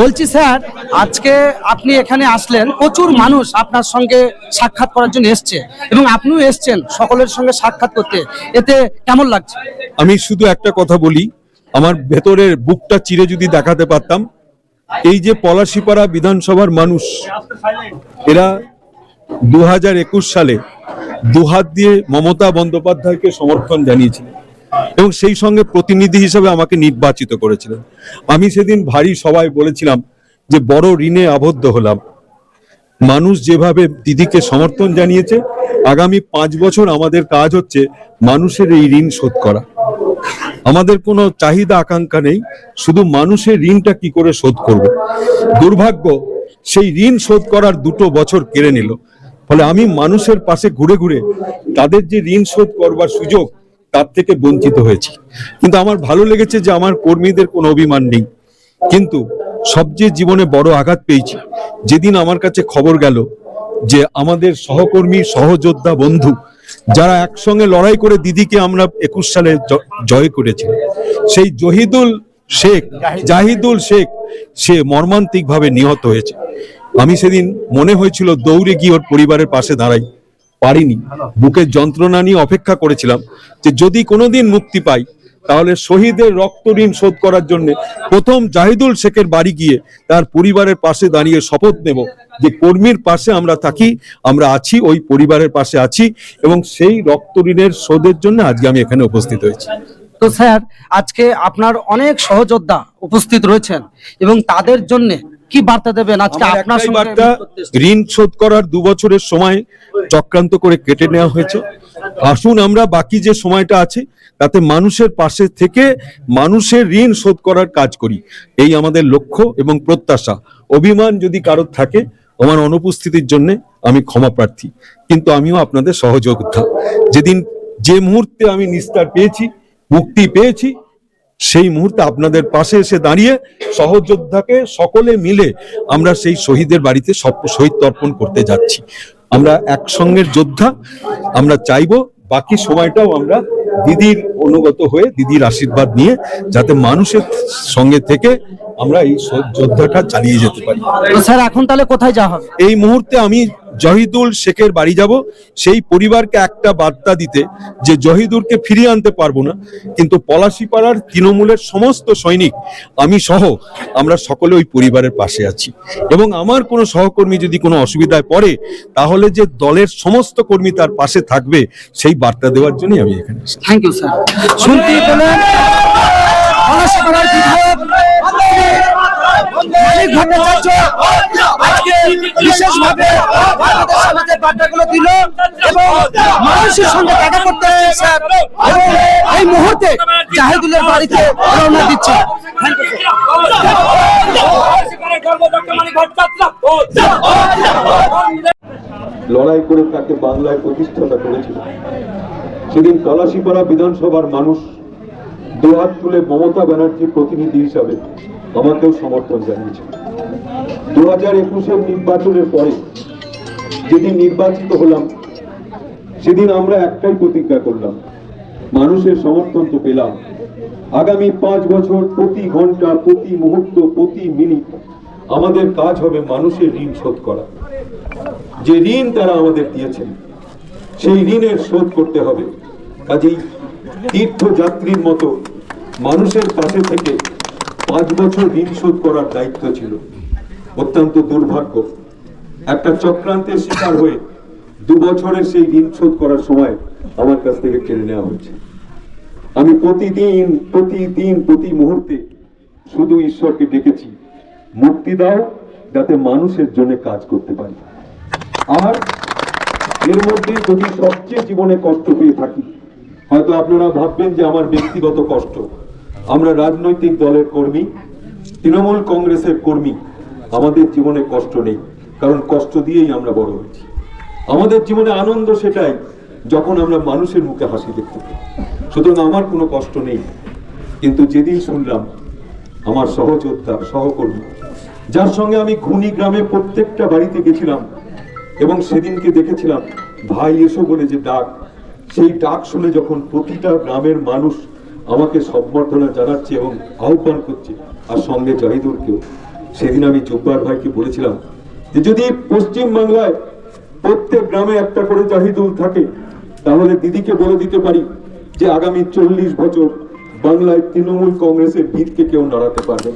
বলছি, স্যার, আজকে আপনি এখানে আসলেন, প্রচুর মানুষ আপনার সঙ্গে সাক্ষাৎ করার জন্য এসছে এবং আপনিও এসছেন সকলের সঙ্গে সাক্ষাৎ করতে। এতে কেমন লাগছে? আমি শুধু একটা কথা বলি, আমার ভেতরের বুকটা চিরে যদি দেখাতে পারতাম, এই যে পলাশিপাড়া বিধানসভার মানুষ, এরা দু হাজার একুশ সালে দুহাত দিয়ে মমতা বন্দ্যোপাধ্যায়কে সমর্থন জানিয়েছিলেন। এবং সেই সঙ্গে প্রতিনিধি হিসেবে আমাকে নির্বাচিত করেছিলেন। আমি সেদিন ভারী সবাই বলেছিলাম যে বড় ঋণে আবদ্ধ হলাম। মানুষ যেভাবে দিদিকে সমর্থন জানিয়েছে, আগামী পাঁচ বছর আমাদের কাজ হচ্ছে মানুষের এই ঋণ শোধ করা। আমাদের কোনো চাহিদা আকাঙ্ক্ষা নেই, শুধু মানুষের ঋণটা কি করে শোধ করব? দুর্ভাগ্য, সেই ঋণ শোধ করার দুটো বছর কেড়ে নিল। ফলে আমি মানুষের পাশে ঘুরে ঘুরে তাদের যে ঋণ শোধ করবার সুযোগ তার থেকে বঞ্চিত হয়েছি। কিন্তু আমার ভালো লেগেছে যে আমার কর্মীদের কোনো অভিমান নেই। কিন্তু সবচেয়ে জীবনে বড় আঘাত পেয়েছি। যেদিন আমার কাছে খবর গেল যে আমাদের সহকর্মী, সহযোদ্ধা বন্ধু, যারা একসঙ্গে লড়াই করে দিদিকে আমরা একুশ সালে জয় করেছি, সেই জহিদুল শেখ, জাহিদুল শেখ, সে মর্মান্তিকভাবে নিহত হয়েছে। আমি সেদিন মনে হয়েছিল দৌড়ে গিয়ে ওর পরিবারের পাশে দাঁড়াই। পারিনি। বুকের যন্ত্রণা নিয়ে অপেক্ষা করেছিলাম যে যদি কোনোদিন মুক্তি পাই তাহলে শহীদের রক্ত ঋণ শোধ করার জন্য প্রথম জাহিদুল শেখের বাড়ি গিয়ে তার পরিবারের পাশে দাঁড়িয়ে শপথ নেব যে কর্মীর পাশে আমরা থাকি আমরা আছি ওই পরিবারের পাশে আছি এবং সেই রক্ত ঋণের শোধের জন্য আজকে আমি এখানে উপস্থিত হয়েছি। তো স্যার আজকে আপনার অনেক সহযোদ্ধা উপস্থিত রয়েছেন এবং তাদের জন্য কি বার্তা দেবেন আজকে আপনার বার্তা। ঋণ শোধ করার দু বছরের সময় চক্রান্ত করে কেটে নেওয়া হয়েছে। আসুন আমরা বাকি যে সময়টা আছে তাতে মানুষের পাশে থেকে মানুষের ঋণ শোধ করার কাজ করি। এই আমাদের লক্ষ্য এবং প্রত্যাশা। অভিমান যদি কারোর থাকে আমার অনুপস্থিতির জন্য আমি ক্ষমা প্রার্থী। কিন্তু আমিও আপনাদের সহযোগিতা। যেদিন যে মুহূর্তে আমি নিস্তার পেয়েছি মুক্তি পেয়েছি সেই মুহূর্তে আপনাদের পাশে এসে দাঁড়িয়ে সহযোদ্ধাকে সকলে মিলে আমরা সেই শহীদের বাড়িতে শহীদ তর্পণ করতে যাচ্ছি। আমরা একসঙ্গের যোদ্ধা আমরা চাইব বাকি সময়টাও আমরা দিদির অনুগত হয়ে দিদির আশীর্বাদ নিয়ে যাতে মানুষের সঙ্গে থেকে আমরা এই যোদ্ধাটা চালিয়ে যেতে পারি। স্যার এখন তাহলে কোথায় যাওয়া হবে? এই মুহূর্তে আমি জহিদুল শেখের বাড়ি যাব। সেই পরিবারকে একটা বার্তা দিতে যে জহিদুরকে ফিরিয়ে আনতে পারব না। কিন্তু পলাশিপাড়ার তৃণমূলের সমস্ত সৈনিক আমি সহ আমরা সকলে ওই পরিবারের পাশে আছি। এবং আমার কোনো সহকর্মী যদি কোনো অসুবিধায় পড়ে তাহলে যে দলের সমস্ত কর্মী তার পাশে থাকবে সেই বার্তা দেওয়ার জন্যই আমি এখানে থ্যাংক ইউ স্যার পেলেন পলাশপাড়ার বিধায়ক মানিক ভট্টাচার্য আজকে বিশেষভাবে আপনাদের সমাজের বার্তাগুলো দিল এবং মানুষের সঙ্গে দেখা করতে এই মুহূর্তে জাহিদুলের বাড়িতে রওনা দিচ্ছে. লড়াই করে তাকে বাংলায় প্রতিষ্ঠাতা করেছিল। সেদিন পলাশিপাড়া বিধানসভার মানুষ দুহাত তুলে মমতা ব্যানার্জির প্রতিনিধি হিসাবে আমাকেও সমর্থন জানিয়েছে দু হাজার একুশের নির্বাচনের পরে যেদিন নির্বাচিত হলাম সেদিন আমরা একটাই প্রতিজ্ঞা করলাম, মানুষের সমর্থন তো পেলাম। আগামী পাঁচ বছর প্রতি ঘণ্টা, প্রতি মুহূর্ত, প্রতি মিনিট আমাদের কাজ হবে মানুষের ঋণ শোধ করা। যে ঋণ তারা আমাদের দিয়েছেন, সেই ঋণের শোধ করতে হবে। কাজেই তীর্থযাত্রীর মতো মানুষের কাছে থেকে পাঁচ বছর ঋণ শোধ করার দায়িত্ব ছিল। অত্যন্ত দুর্ভাগ্য। একটা চক্রান্তের শিকার হয়ে দু বছরের সেই ঋণ শোধ করার সময় আমার কাছ থেকে কেড়ে নেওয়া হয়েছে আমি প্রতিদিন প্রতিদিন, প্রতি মুহূর্তে শুধু ঈশ্বরকে ডেকেছি। মুক্তি দাও, যাতে মানুষের জন্য কাজ করতে পারি। আর এর মধ্যে যদি সবচেয়ে জীবনে কষ্ট পেয়ে থাকি, হয়তো আপনারা ভাববেন যে আমার ব্যক্তিগত কষ্ট। আমরা রাজনৈতিক দলের কর্মী, তৃণমূল কংগ্রেসের কর্মী, আমাদের জীবনে কষ্ট নেই, কারণ কষ্ট দিয়েই আমরা বড় হয়েছি। আমাদের জীবনে আনন্দ সেটাই, যখন আমরা মানুষের মুখে হাসি দেখতে পাই। সুতরাং আমার কোনো কষ্ট নেই। কিন্তু যেদিন শুনলাম, আমার সহযোদ্ধা, সহকর্মী, যার সঙ্গে আমি ঘুনি গ্রামে প্রত্যেকটা বাড়িতে গেছিলাম এবং সেদিনকে দেখেছিলাম, ভাই এসো বলে যে ডাক, সেই ডাক শুনে যখন প্রতিটা গ্রামের মানুষ আমাকে সম্বর্ধনা জানাচ্ছে এবং আহ্বান করছে, আর সঙ্গে জাহিদুরকেও, সেদিন আমি জব্বার ভাইকে বলেছিলাম যে যদি পশ্চিম বাংলায় প্রত্যেক গ্রামে একটা করে জাহিদুল থাকে। তাহলে দিদিকে বলে দিতে পারি যে আগামী চল্লিশ বছর বাংলায় তৃণমূল কংগ্রেসের ভিতকে কেউ নাড়াতে পারবে।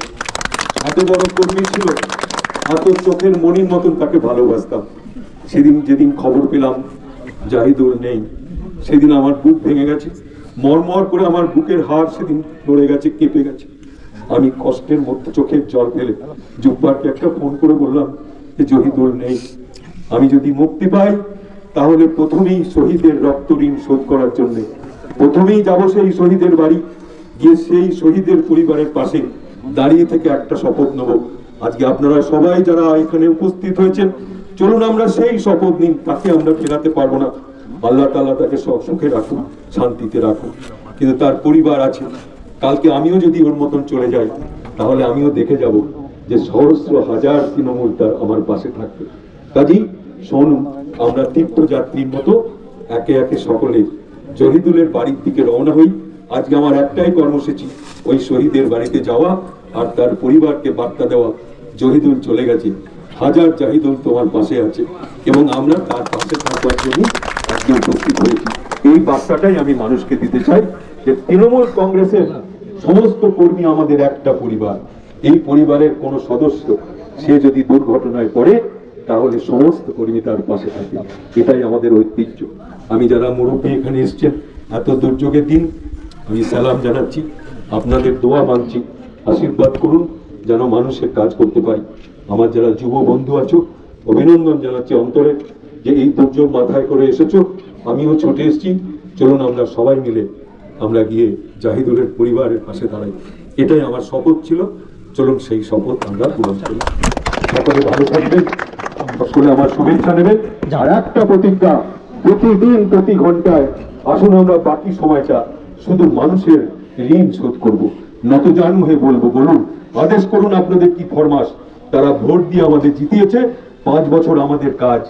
এত বড় কর্মী ছিল, এত চোখের মনির মতন তাকে ভালোবাসতাম। সেদিন যেদিন খবর পেলাম, জাহিদুল নেই। সেদিন আমার বুক ভেঙে গেছে। মরমর করে আমার বুকের হাড় সেদিন নড়ে গেছে, কেঁপে গেছে। আমি কষ্টের মধ্যে চোখের জল ফেলে জুব্বারকে একটা ফোন করে বললাম যে, জহিদুল নেই। আমি যদি মুক্তি পাই, তাহলে প্রথমেই শহীদের রক্ত ঋণ শোধ করার জন্য। প্রথমেই যাব সেই শহীদের বাড়ি, গিয়ে সেই শহীদের পরিবারের পাশে দাঁড়িয়ে থেকে একটা শপথ নেব। আজকে আপনারা সবাই যারা এখানে উপস্থিত হয়েছেন, চলুন আমরা সেই শপথ নিন, তাকে আমরা ফেরাতে পারব না। আল্লাহ তাআলা তাকে সব সুখে রাখুন শান্তিতে রাখুন কিন্তু তার পরিবার আছে। কালকে আমিও যদি ওর মতন চলে যাই, তাহলে আমিও দেখে যাব যে সহস্র হাজার তৃণমূল তার আমার পাশে থাকবে। কাজী শোনুন আমরা তীর্থযাত্রীর মতো একে একে সকলে জহিদুলের বাড়ির দিকে রওনা হই। আজকে আমার একটাই কর্মসূচি, ওই শহীদের বাড়িতে যাওয়া আর তার পরিবারকে বার্তা দেওয়া। জহিদুল চলে গেছে। হাজার জাহিদুল তোমার পাশে আছে এবং আমরা তার পাশে থাকবার জন্য আজকে উপস্থিত হয়েছি। এই বার্তাটাই আমি মানুষকে দিতে চাই যে তৃণমূল কংগ্রেসের সমস্ত কর্মী আমাদের একটা পরিবার। এই পরিবারের কোনো সদস্য, সে যদি দুর্ঘটনায় পড়ে তাহলে সমস্ত কর্মী তার পাশে থাকে এটাই আমাদের ঐতিহ্য। আমি যারা মুরব্বী এখানে এসছেন, এত দুর্যোগের দিন আমি সালাম জানাচ্ছি, আপনাদের দোয়া মানছি, আশীর্বাদ করুন, যেন মানুষের কাজ করতে পারি। আমার যারা যুব বন্ধু আছো, অভিনন্দন জানাচ্ছি অন্তরে, যে এই দুর্যোগ মাথায় করে এসেছ, আমিও ছুটে এসেছি। চলুন আমরা সবাই মিলে আমরা গিয়ে জাহিদুলের পরিবারের পাশে দাঁড়াই। এটাই আমার শপথ ছিল। চলুন সেই শপথ আমরা পূরণ করি। সকলে ভালো থাকবেন। সকলে আমার শুভেচ্ছা নেবেন আর একটা প্রতিজ্ঞা প্রতিদিন প্রতি ঘন্টায় আসুন আমরা বাকি সময়টা শুধু মানুষের ঋণ শোধ করব। নত জানু হয়ে বলব বলুন আদেশ করুন আপনাদের কি ফরমাস। তারা ভোট দিয়ে আমাদের জিতিয়েছে পাঁচ বছর আমাদের কাজ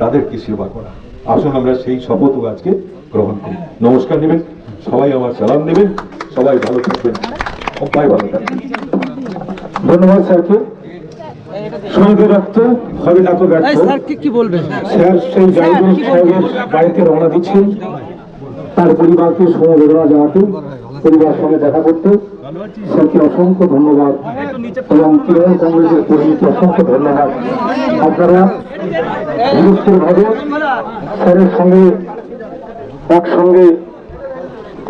তাদেরকে সেবা করা। আসুন আমরা সেই শপথও আজকে গ্রহণ করি। নমস্কার নেবেন সবাই আমার সালাম নেবেন সবাই ভালো থাকবেন। সবাই ভালো থাকবেন। ধন্যবাদ স্যারকে। শহীদের রক্ত হবে না তো ব্যর্থ স্যার কি কি বলবেন স্যার সেই জাহিদুল সাহেবের বাড়িতে রওনা দিচ্ছেন তার পরিবারকে সমবেদনা জানাতে পরিবার সঙ্গে দেখা করতে। স্যারকে অসংখ্য ধন্যবাদ। এবং তৃণমূল কংগ্রেসের কর্মীকে অসংখ্য ধন্যবাদ। আপনারা স্যারের সঙ্গে একসঙ্গে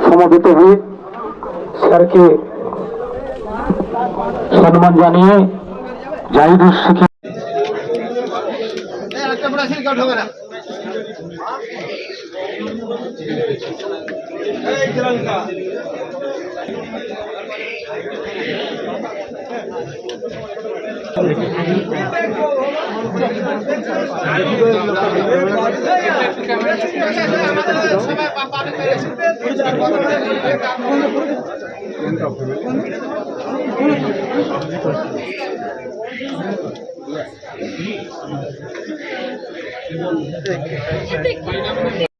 সমাবেত হয়ে স্যারকে সম্মান জানিয়ে জাহিদ শেখের 私